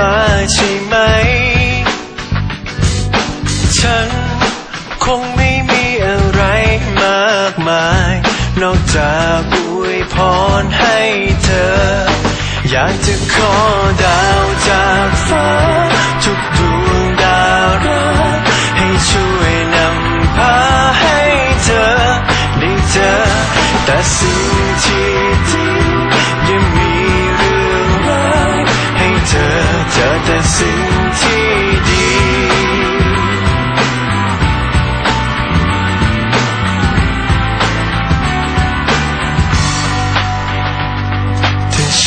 มาใช่ไหม ฉันคงไม่มีอะไรมากมาย นอกจากอวยพรให้เธอ อยากจะขอดาวจากฟ้า ทุกดวงดาวรักให้ช่วยนำพาให้เธอ ได้เจอแต่สิ่งที่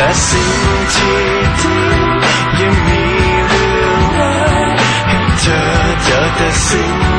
แต่สิ่งที่ดียังมีเรื่องไร้ให้เธอเจอแต่สิ่ง